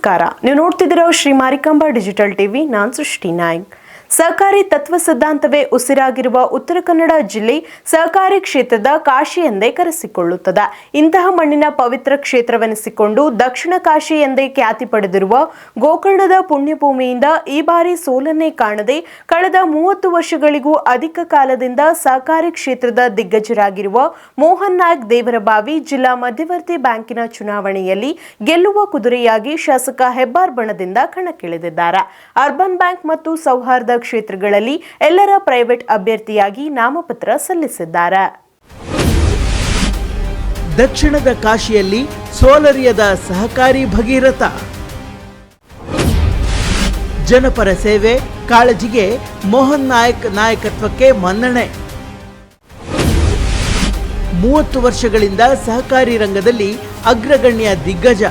ನಮಸ್ಕಾರ. ನೀವು ನೋಡ್ತಿದ್ದೀರೋ ಶ್ರೀ ಮಾರಿಕಾಂಬಾ ಡಿಜಿಟಲ್ ಟಿವಿ ನಾನು ಸೃಷ್ಟಿ ನಾಯ್ಕ್. ಸಹಕಾರಿ ತತ್ವ ಸಿದ್ಧಾಂತವೇ ಉಸಿರಾಗಿರುವ ಉತ್ತರ ಕನ್ನಡ ಜಿಲ್ಲೆ ಸಹಕಾರಿ ಕ್ಷೇತ್ರದ ಕಾಶಿ ಎಂದೇ ಕರೆಸಿಕೊಳ್ಳುತ್ತದೆ. ಇಂತಹ ಮಣ್ಣಿನ ಪವಿತ್ರ ಕ್ಷೇತ್ರವೆನಿಸಿಕೊಂಡು ದಕ್ಷಿಣ ಕಾಶಿ ಎಂದೇ ಖ್ಯಾತಿ ಪಡೆದಿರುವ ಗೋಕರ್ಣದ ಪುಣ್ಯಭೂಮಿಯಿಂದ ಈ ಬಾರಿ ಸೋಲನ್ನೇ ಕಾಣದೆ ಕಳೆದ ಮೂವತ್ತು ವರ್ಷಗಳಿಗೂ ಅಧಿಕ ಕಾಲದಿಂದ ಸಹಕಾರಿ ಕ್ಷೇತ್ರದ ದಿಗ್ಗಜರಾಗಿರುವ ಮೋಹನ್ ನಾಯ್ಕ್ ದೇವರಬಾವಿ ಜಿಲ್ಲಾ ಮಧ್ಯವರ್ತಿ ಬ್ಯಾಂಕಿನ ಚುನಾವಣೆಯಲ್ಲಿ ಗೆಲ್ಲುವ ಕುದುರೆಯಾಗಿ ಶಾಸಕ ಹೆಬ್ಬಾರ್ ಬಣದಿಂದ ಕಣಕ್ಕಿಳಿದಿದ್ದಾರೆ. ಅರ್ಬನ್ ಬ್ಯಾಂಕ್ ಮತ್ತು ಸೌಹಾರ್ದ ಕ್ಷೇತ್ರಗಳಲ್ಲಿ ಎಲ್ಲರ ಪ್ರೈವೇಟ್ ಅಭ್ಯರ್ಥಿಯಾಗಿ ನಾಮಪತ್ರ ಸಲ್ಲಿಸಿದ್ದಾರೆ. ದಕ್ಷಿಣದ ಕಾಶಿಯಲ್ಲಿ ಸೋಲರಿಯದ ಸಹಕಾರಿ ಭಗೀರಥ. ಜನಪರ ಸೇವೆ, ಕಾಳಜಿಗೆ ಮೋಹನ್ ನಾಯಕ್ ನಾಯಕತ್ವಕ್ಕೆ ಮನ್ನಣೆ. ಮೂವತ್ತು ವರ್ಷಗಳಿಂದ ಸಹಕಾರಿ ರಂಗದಲ್ಲಿ ಅಗ್ರಗಣ್ಯ ದಿಗ್ಗಜ.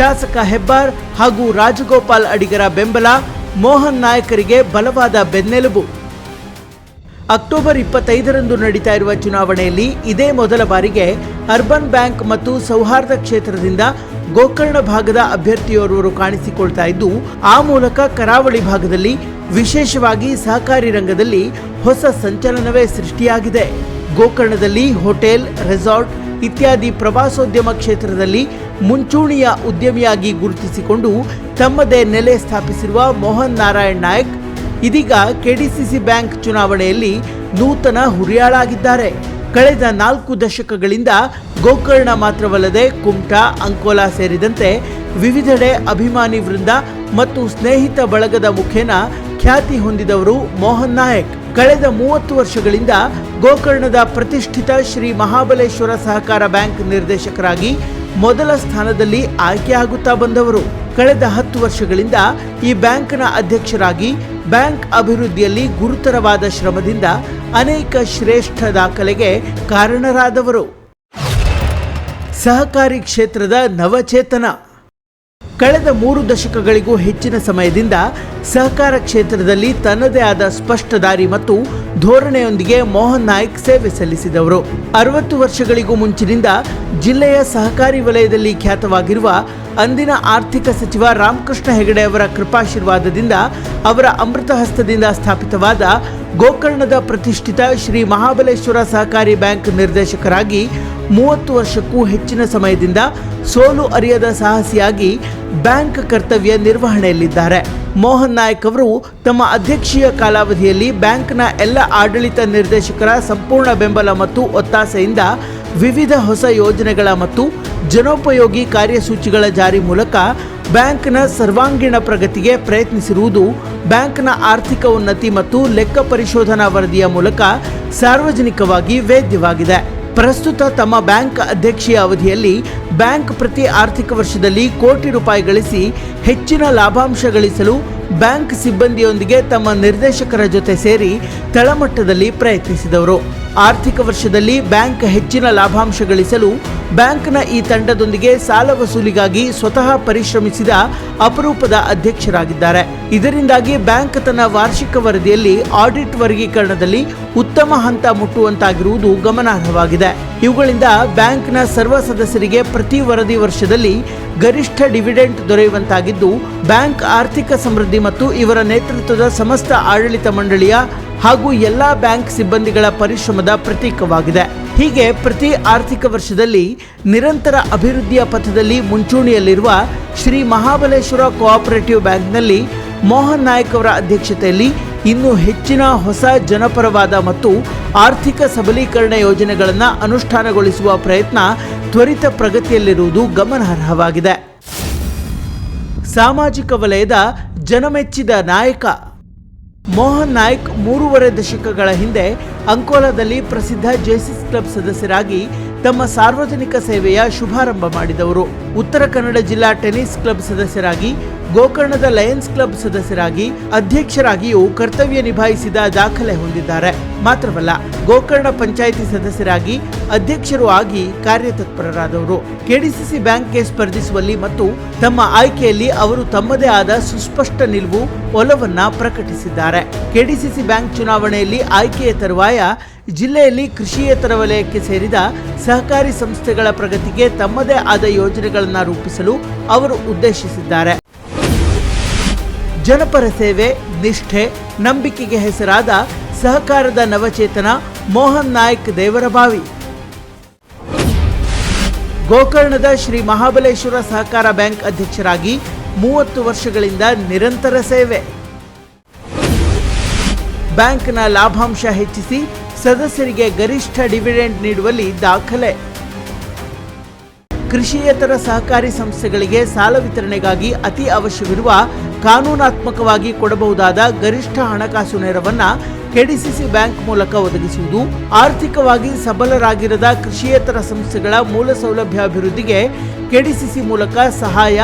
ಶಾಸಕ ಹೆಬ್ಬಾರ್ ಹಾಗೂ ರಾಜಗೋಪಾಲ್ ಅಡಿಗರ ಬೆಂಬಲ ಮೋಹನ್ ನಾಯಕರಿಗೆ ಬಲವಾದ ಬೆನ್ನೆಲುಬು. ಅಕ್ಟೋಬರ್ ಇಪ್ಪತ್ತೈದರಂದು ನಡೀತಾ ಇರುವ ಚುನಾವಣೆಯಲ್ಲಿ ಇದೇ ಮೊದಲ ಬಾರಿಗೆ ಅರ್ಬನ್ ಬ್ಯಾಂಕ್ ಮತ್ತು ಸೌಹಾರ್ದ ಕ್ಷೇತ್ರದಿಂದ ಗೋಕರ್ಣ ಭಾಗದ ಅಭ್ಯರ್ಥಿಯೋರ್ವರು ಕಾಣಿಸಿಕೊಳ್ತಾ ಇದ್ದು, ಆ ಮೂಲಕ ಕರಾವಳಿ ಭಾಗದಲ್ಲಿ ವಿಶೇಷವಾಗಿ ಸಹಕಾರಿ ರಂಗದಲ್ಲಿ ಹೊಸ ಸಂಚಲನವೇ ಸೃಷ್ಟಿಯಾಗಿದೆ. ಗೋಕರ್ಣದಲ್ಲಿ ಹೋಟೆಲ್, ರೆಸಾರ್ಟ್ ಇತ್ಯಾದಿ ಪ್ರವಾಸೋದ್ಯಮ ಕ್ಷೇತ್ರದಲ್ಲಿ ಮುಂಚೂಣಿಯ ಉದ್ಯಮಿಯಾಗಿ ಗುರುತಿಸಿಕೊಂಡು ತಮ್ಮದೇ ನೆಲೆ ಸ್ಥಾಪಿಸಿರುವ ಮೋಹನ್ ನಾರಾಯಣ್ ನಾಯಕ್, ಇದೀಗ ಕೆಡಿಸಿಸಿ ಬ್ಯಾಂಕ್ ಚುನಾವಣೆಯಲ್ಲಿ ನೂತನ ಹುರಿಯಾಳಾಗಿದ್ದಾರೆ. ಕಳೆದ ನಾಲ್ಕು ದಶಕಗಳಿಂದ ಗೋಕರ್ಣ ಮಾತ್ರವಲ್ಲದೆ ಕುಮಟಾ, ಅಂಕೋಲಾ ಸೇರಿದಂತೆ ವಿವಿಧೆಡೆ ಅಭಿಮಾನಿ ವೃಂದ ಮತ್ತು ಸ್ನೇಹಿತ ಬಳಗದ ಮುಖೇನ ಖ್ಯಾತಿ ಹೊಂದಿದವರು ಮೋಹನ್ ನಾಯಕ್. ಕಳೆದ ಮೂವತ್ತು ವರ್ಷಗಳಿಂದ ಗೋಕರ್ಣದ ಪ್ರತಿಷ್ಠಿತ ಶ್ರೀ ಮಹಾಬಲೇಶ್ವರ ಸಹಕಾರ ಬ್ಯಾಂಕ್ ನಿರ್ದೇಶಕರಾಗಿ ಮೊದಲ ಸ್ಥಾನದಲ್ಲಿ ಆಯ್ಕೆಯಾಗುತ್ತಾ ಬಂದವರು. ಕಳೆದ ಹತ್ತು ವರ್ಷಗಳಿಂದ ಈ ಬ್ಯಾಂಕ್ನ ಅಧ್ಯಕ್ಷರಾಗಿ ಬ್ಯಾಂಕ್ ಅಭಿವೃದ್ಧಿಯಲ್ಲಿ ಗುರುತರವಾದ ಶ್ರಮದಿಂದ ಅನೇಕ ಶ್ರೇಷ್ಠ ದಾಖಲೆಗೆ ಕಾರಣರಾದವರು. ಸಹಕಾರಿ ಕ್ಷೇತ್ರದ ನವಚೇತನ. ಕಳೆದ ಮೂರು ದಶಕಗಳಿಗೂ ಹೆಚ್ಚಿನ ಸಮಯದಿಂದ ಸಹಕಾರ ಕ್ಷೇತ್ರದಲ್ಲಿ ತನ್ನದೇ ಆದ ಸ್ಪಷ್ಟ ದಾರಿ ಮತ್ತು ಧೋರಣೆಯೊಂದಿಗೆ ಮೋಹನ್ ನಾಯ್ಕ್ ಸೇವೆ ಸಲ್ಲಿಸಿದವರು. ಅರವತ್ತು ವರ್ಷಗಳಿಗೂ ಮುಂಚಿನಿಂದ ಜಿಲ್ಲೆಯ ಸಹಕಾರಿ ವಲಯದಲ್ಲಿ ಖ್ಯಾತವಾಗಿರುವ ಅಂದಿನ ಆರ್ಥಿಕ ಸಚಿವ ರಾಮಕೃಷ್ಣ ಹೆಗಡೆ ಅವರ ಕೃಪಾಶೀರ್ವಾದದಿಂದ ಅವರ ಅಮೃತ ಹಸ್ತದಿಂದ ಸ್ಥಾಪಿತವಾದ ಗೋಕರ್ಣದ ಪ್ರತಿಷ್ಠಿತ ಶ್ರೀ ಮಹಾಬಲೇಶ್ವರ ಸಹಕಾರಿ ಬ್ಯಾಂಕ್ ನಿರ್ದೇಶಕರಾಗಿ ಮೂವತ್ತು ವರ್ಷಕ್ಕೂ ಹೆಚ್ಚಿನ ಸಮಯದಿಂದ ಸೋಲು ಅರಿಯದ ಸಾಹಸಿಯಾಗಿ ಬ್ಯಾಂಕ್ ಕರ್ತವ್ಯ ನಿರ್ವಹಣೆಯಲ್ಲಿದ್ದಾರೆ. ಮೋಹನ್ ನಾಯಕ್ ಅವರು ತಮ್ಮ ಅಧ್ಯಕ್ಷೀಯ ಕಾಲಾವಧಿಯಲ್ಲಿ ಬ್ಯಾಂಕ್ನ ಎಲ್ಲ ಆಡಳಿತ ನಿರ್ದೇಶಕರ ಸಂಪೂರ್ಣ ಬೆಂಬಲ ಮತ್ತು ಒತ್ತಾಸೆಯಿಂದ ವಿವಿಧ ಹೊಸ ಯೋಜನೆಗಳ ಮತ್ತು ಜನೋಪಯೋಗಿ ಕಾರ್ಯಸೂಚಿಗಳ ಜಾರಿ ಮೂಲಕ ಬ್ಯಾಂಕ್ನ ಸರ್ವಾಂಗೀಣ ಪ್ರಗತಿಗೆ ಪ್ರಯತ್ನಿಸಿರುವುದು ಬ್ಯಾಂಕ್ನ ಆರ್ಥಿಕ ಉನ್ನತಿ ಮತ್ತು ಲೆಕ್ಕ ಪರಿಶೋಧನಾ ವರದಿಯ ಮೂಲಕ ಸಾರ್ವಜನಿಕವಾಗಿ ವೇದ್ಯವಾಗಿದೆ. ಪ್ರಸ್ತುತ ತಮ್ಮ ಬ್ಯಾಂಕ್ ಅಧ್ಯಕ್ಷೀಯ ಅವಧಿಯಲ್ಲಿ ಬ್ಯಾಂಕ್ ಪ್ರತಿ ಆರ್ಥಿಕ ವರ್ಷದಲ್ಲಿ ಕೋಟಿ ರೂಪಾಯಿ ಗಳಿಸಿ ಹೆಚ್ಚಿನ ಲಾಭಾಂಶ ಗಳಿಸಲು ಬ್ಯಾಂಕ್ ಸಿಬ್ಬಂದಿಯೊಂದಿಗೆ ತಮ್ಮ ನಿರ್ದೇಶಕರ ಜೊತೆ ಸೇರಿ ತಳಮಟ್ಟದಲ್ಲಿ ಪ್ರಯತ್ನಿಸಿದವರು. ಆರ್ಥಿಕ ವರ್ಷದಲ್ಲಿ ಬ್ಯಾಂಕ್ ಹೆಚ್ಚಿನ ಲಾಭಾಂಶ ಗಳಿಸಲು ಬ್ಯಾಂಕ್ನ ಈ ತಂಡದೊಂದಿಗೆ ಸಾಲ ವಸೂಲಿಗಾಗಿ ಸ್ವತಃ ಪರಿಶ್ರಮಿಸಿದ ಅಪರೂಪದ ಅಧ್ಯಕ್ಷರಾಗಿದ್ದಾರೆ. ಇದರಿಂದಾಗಿ ಬ್ಯಾಂಕ್ ತನ್ನ ವಾರ್ಷಿಕ ವರದಿಯಲ್ಲಿ ಆಡಿಟ್ ವರ್ಗೀಕರಣದಲ್ಲಿ ಉತ್ತಮ ಹಂತ ಮುಟ್ಟುವಂತಾಗಿರುವುದು ಗಮನಾರ್ಹವಾಗಿದೆ. ಇವುಗಳಿಂದ ಬ್ಯಾಂಕ್ನ ಸರ್ವ ಸದಸ್ಯರಿಗೆ ಪ್ರತಿ ವರದಿ ವರ್ಷದಲ್ಲಿ ಗರಿಷ್ಠ ಡಿವಿಡೆಂಟ್ ದೊರೆಯುವಂತಾಗಿದ್ದು, ಬ್ಯಾಂಕ್ ಆರ್ಥಿಕ ಸಮೃದ್ಧಿ ಮತ್ತು ಇವರ ನೇತೃತ್ವದ ಸಮಸ್ತ ಆಡಳಿತ ಮಂಡಳಿಯ ಹಾಗೂ ಎಲ್ಲಾ ಬ್ಯಾಂಕ್ ಸಿಬ್ಬಂದಿಗಳ ಪರಿಶ್ರಮದ ಪ್ರತೀಕವಾಗಿದೆ. ಹೀಗೆ ಪ್ರತಿ ಆರ್ಥಿಕ ವರ್ಷದಲ್ಲಿ ನಿರಂತರ ಅಭಿವೃದ್ಧಿಯ ಪಥದಲ್ಲಿ ಮುಂಚೂಣಿಯಲ್ಲಿರುವ ಶ್ರೀ ಮಹಾಬಲೇಶ್ವರ ಕೋಆಪರೇಟಿವ್ ಬ್ಯಾಂಕ್ನಲ್ಲಿ ಮೋಹನ್ ನಾಯಕ್ ಅವರ ಅಧ್ಯಕ್ಷತೆಯಲ್ಲಿ ಇನ್ನೂ ಹೆಚ್ಚಿನ ಹೊಸ ಜನಪರವಾದ ಮತ್ತು ಆರ್ಥಿಕ ಸಬಲೀಕರಣ ಯೋಜನೆಗಳನ್ನು ಅನುಷ್ಠಾನಗೊಳಿಸುವ ಪ್ರಯತ್ನ ತ್ವರಿತ ಪ್ರಗತಿಯಲ್ಲಿರುವುದು ಗಮನಾರ್ಹವಾಗಿದೆ. ಸಾಮಾಜಿಕ ವಲಯದ ಜನಮೆಚ್ಚಿದ ನಾಯಕ ಮೋಹನ್ ನಾಯ್ಕ್ ಮೂರುವರೆ ದಶಕಗಳ ಹಿಂದೆ ಅಂಕೋಲಾದಲ್ಲಿ ಪ್ರಸಿದ್ಧ ಜೇಸಿಸ್ ಕ್ಲಬ್ ಸದಸ್ಯರಾಗಿ ತಮ್ಮ ಸಾರ್ವಜನಿಕ ಸೇವೆಯ ಶುಭಾರಂಭ ಮಾಡಿದವರು. ಉತ್ತರ ಕನ್ನಡ ಜಿಲ್ಲಾ ಟೆನ್ನಿಸ್ ಕ್ಲಬ್ ಸದಸ್ಯರಾಗಿ ಗೋಕರ್ಣದ ಲಯನ್ಸ್ ಕ್ಲಬ್ ಸದಸ್ಯರಾಗಿ, ಅಧ್ಯಕ್ಷರಾಗಿಯೂ ಕರ್ತವ್ಯ ನಿಭಾಯಿಸಿದ ದಾಖಲೆ ಹೊಂದಿದ್ದಾರೆ. ಮಾತ್ರವಲ್ಲ, ಗೋಕರ್ಣ ಪಂಚಾಯಿತಿ ಸದಸ್ಯರಾಗಿ ಅಧ್ಯಕ್ಷರು ಆಗಿ ಕಾರ್ಯತತ್ಪರರಾದವರು. ಕೆಡಿಸಿಸಿ ಬ್ಯಾಂಕ್ಗೆ ಸ್ಪರ್ಧಿಸುವಲ್ಲಿ ಮತ್ತು ತಮ್ಮ ಆಯ್ಕೆಯಲ್ಲಿ ಅವರು ತಮ್ಮದೇ ಆದ ಸುಸ್ಪಷ್ಟ ನಿಲುವು ಒಲವನ್ನ ಪ್ರಕಟಿಸಿದ್ದಾರೆ. ಕೆಡಿಸಿಸಿ ಬ್ಯಾಂಕ್ ಚುನಾವಣೆಯಲ್ಲಿ ಆಯ್ಕೆಯ ತರುವಾಯ ಜಿಲ್ಲೆಯಲ್ಲಿ ಕೃಷಿಯೇತರ ವಲಯಕ್ಕೆ ಸೇರಿದ ಸಹಕಾರಿ ಸಂಸ್ಥೆಗಳ ಪ್ರಗತಿಗೆ ತಮ್ಮದೇ ಆದ ಯೋಜನೆಗಳನ್ನು ರೂಪಿಸಲು ಅವರು ಉದ್ದೇಶಿಸಿದ್ದಾರೆ. ಜನಪರ ಸೇವೆ, ನಿಷ್ಠೆ, ನಂಬಿಕೆಗೆ ಹೆಸರಾದ ಸಹಕಾರದ ನವಚೇತನ ಮೋಹನ್ ನಾಯ್ಕ್ ದೇವರಬಾವಿ ಗೋಕರ್ಣದ ಶ್ರೀ ಮಹಾಬಲೇಶ್ವರ ಸಹಕಾರ ಬ್ಯಾಂಕ್ ಅಧ್ಯಕ್ಷರಾಗಿ ಮೂವತ್ತು ವರ್ಷಗಳಿಂದ ನಿರಂತರ ಸೇವೆ. ಬ್ಯಾಂಕ್ನ ಲಾಭಾಂಶ ಹೆಚ್ಚಿಸಿ ಸದಸ್ಯರಿಗೆ ಗರಿಷ್ಠ ಡಿವಿಡೆಂಡ್ ನೀಡುವಲ್ಲಿ ದಾಖಲೆ. ಕೃಷಿಯೇತರ ಸಹಕಾರಿ ಸಂಸ್ಥೆಗಳಿಗೆ ಸಾಲ ವಿತರಣೆಗಾಗಿ ಅತಿ ಅವಶ್ಯವಿರುವ ಕಾನೂನಾತ್ಮಕವಾಗಿ ಕೊಡಬಹುದಾದ ಗರಿಷ್ಠ ಹಣಕಾಸು ನೆರವನ್ನು ಕೆಡಿಸಿಸಿ ಬ್ಯಾಂಕ್ ಮೂಲಕ ಒದಗಿಸುವುದು, ಆರ್ಥಿಕವಾಗಿ ಸಬಲರಾಗಿರದ ಕೃಷಿಯೇತರ ಸಂಸ್ಥೆಗಳ ಮೂಲ ಸೌಲಭ್ಯ ಅಭಿವೃದ್ಧಿಗೆ ಕೆಡಿಸಿಸಿ ಮೂಲಕ ಸಹಾಯ,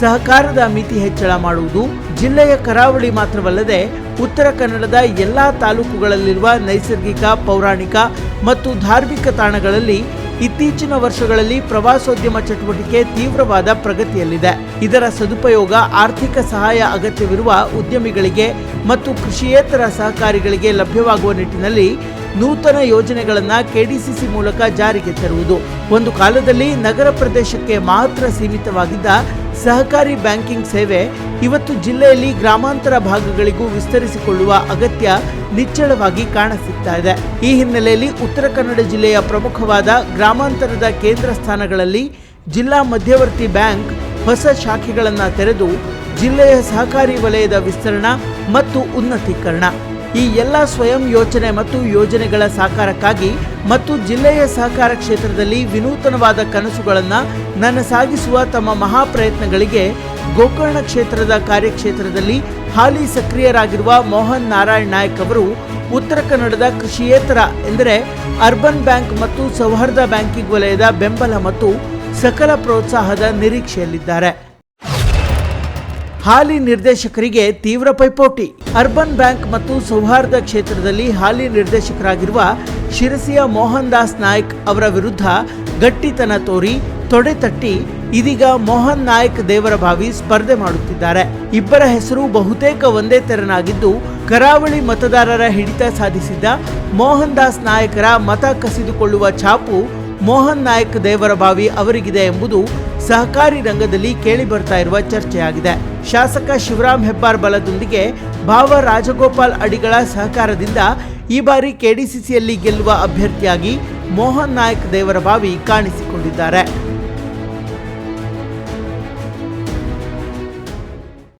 ಸಹಕಾರದ ಮಿತಿ ಹೆಚ್ಚಳ ಮಾಡುವುದು, ಜಿಲ್ಲೆಯ ಕರಾವಳಿ ಮಾತ್ರವಲ್ಲದೆ ಉತ್ತರ ಕನ್ನಡದ ಎಲ್ಲಾ ತಾಲೂಕುಗಳಲ್ಲಿರುವ ನೈಸರ್ಗಿಕ, ಪೌರಾಣಿಕ ಮತ್ತು ಧಾರ್ಮಿಕ ತಾಣಗಳಲ್ಲಿ ಇತ್ತೀಚಿನ ವರ್ಷಗಳಲ್ಲಿ ಪ್ರವಾಸೋದ್ಯಮ ಚಟುವಟಿಕೆ ತೀವ್ರವಾದ ಪ್ರಗತಿಯಲ್ಲಿದೆ. ಇದರ ಸದುಪಯೋಗ ಆರ್ಥಿಕ ಸಹಾಯ ಅಗತ್ಯವಿರುವ ಉದ್ಯಮಿಗಳಿಗೆ ಮತ್ತು ಕೃಷಿಯೇತರ ಸಹಕಾರಿಗಳಿಗೆ ಲಭ್ಯವಾಗುವ ನಿಟ್ಟಿನಲ್ಲಿ ನೂತನ ಯೋಜನೆಗಳನ್ನು ಕೆಡಿಸಿಸಿ ಮೂಲಕ ಜಾರಿಗೆ ತರುವುದು. ಒಂದು ಕಾಲದಲ್ಲಿ ನಗರ ಪ್ರದೇಶಕ್ಕೆ ಮಾತ್ರ ಸೀಮಿತವಾಗಿದ್ದ ಸಹಕಾರಿ ಬ್ಯಾಂಕಿಂಗ್ ಸೇವೆ ಇವತ್ತು ಜಿಲ್ಲೆಯಲ್ಲಿ ಗ್ರಾಮಾಂತರ ಭಾಗಗಳಿಗೂ ವಿಸ್ತರಿಸಿಕೊಳ್ಳುವ ಅಗತ್ಯ ನಿಚ್ಚಳವಾಗಿ ಕಾಣಸಿಗ್ತಾ ಇದೆ. ಈ ಹಿನ್ನೆಲೆಯಲ್ಲಿ ಉತ್ತರ ಕನ್ನಡ ಜಿಲ್ಲೆಯ ಪ್ರಮುಖವಾದ ಗ್ರಾಮಾಂತರದ ಕೇಂದ್ರ ಸ್ಥಾನಗಳಲ್ಲಿ ಜಿಲ್ಲಾ ಮಧ್ಯವರ್ತಿ ಬ್ಯಾಂಕ್ ಹೊಸ ಶಾಖೆಗಳನ್ನು ತೆರೆದು ಜಿಲ್ಲೆಯ ಸಹಕಾರಿ ವಲಯದ ವಿಸ್ತರಣ ಮತ್ತು ಉನ್ನತೀಕರಣ. ಈ ಎಲ್ಲ ಸ್ವಯಂ ಯೋಚನೆ ಮತ್ತು ಯೋಜನೆಗಳ ಸಾಕಾರಕ್ಕಾಗಿ ಮತ್ತು ಜಿಲ್ಲೆಯ ಸಹಕಾರ ಕ್ಷೇತ್ರದಲ್ಲಿ ವಿನೂತನವಾದ ಕನಸುಗಳನ್ನು ನನ್ನ ಸಾಗಿಸುವ ತಮ್ಮ ಮಹಾ ಪ್ರಯತ್ನಗಳಿಗೆ ಗೋಕರ್ಣ ಕ್ಷೇತ್ರದ ಕಾರ್ಯಕ್ಷೇತ್ರದಲ್ಲಿ ಹಾಲಿ ಸಕ್ರಿಯರಾಗಿರುವ ಮೋಹನ್ ನಾರಾಯಣ್ ನಾಯಕ್ ಅವರು ಉತ್ತರ ಕನ್ನಡದ ಕೃಷಿಯೇತರ ಎಂದರೆ ಅರ್ಬನ್ ಬ್ಯಾಂಕ್ ಮತ್ತು ಸೌಹಾರ್ದ ಬ್ಯಾಂಕಿಂಗ್ ವಲಯದ ಬೆಂಬಲ ಮತ್ತು ಸಕಲ ಪ್ರೋತ್ಸಾಹದ ನಿರೀಕ್ಷೆಯಲ್ಲಿದ್ದಾರೆ. ಹಾಲಿ ನಿರ್ದೇಶಕರಿಗೆ ತೀವ್ರ ಪೈಪೋಟಿ. ಅರ್ಬನ್ ಬ್ಯಾಂಕ್ ಮತ್ತು ಸೌಹಾರ್ದ ಕ್ಷೇತ್ರದಲ್ಲಿ ಹಾಲಿ ನಿರ್ದೇಶಕರಾಗಿರುವ ಶಿರಸಿಯ ಮೋಹನ್ ದಾಸ್ ನಾಯ್ಕ್ ಅವರ ವಿರುದ್ಧ ಗಟ್ಟಿತನ ತೋರಿ, ತೊಡೆ ತಟ್ಟಿ, ಇದೀಗ ಮೋಹನ್ ನಾಯ್ಕ್ ದೇವರಭಾವಿ ಸ್ಪರ್ಧೆ ಮಾಡುತ್ತಿದ್ದಾರೆ. ಇಬ್ಬರ ಹೆಸರು ಬಹುತೇಕ ಒಂದೇ ತೆರನಾಗಿದ್ದು, ಕರಾವಳಿ ಮತದಾರರ ಹಿಡಿತ ಸಾಧಿಸಿದ್ದ ಮೋಹನ್ ದಾಸ್ ನಾಯಕರ ಮತ ಕಸಿದುಕೊಳ್ಳುವ ಛಾಪು ಮೋಹನ್ ನಾಯ್ಕ್ ದೇವರಭಾವಿ ಅವರಿಗಿದೆ ಎಂಬುದು ಸಹಕಾರಿ ರಂಗದಲ್ಲಿ ಕೇಳಿಬರ್ತಾ ಇರುವ ಚರ್ಚೆಯಾಗಿದೆ. ಶಾಸಕ ಶಿವರಾಮ್ ಹೆಬ್ಬಾರ್ ಬಲದೊಂದಿಗೆ ಭಾವ ರಾಜಗೋಪಾಲ್ ಅಡಿಗಳ ಸಹಕಾರದಿಂದ ಈ ಬಾರಿ ಕೆಡಿಸಿಸಿಯಲ್ಲಿ ಗೆಲ್ಲುವ ಅಭ್ಯರ್ಥಿಯಾಗಿ ಮೋಹನ್ ನಾಯಕ್ ದೇವರಬಾವಿ ಕಾಣಿಸಿಕೊಂಡಿದ್ದಾರೆ.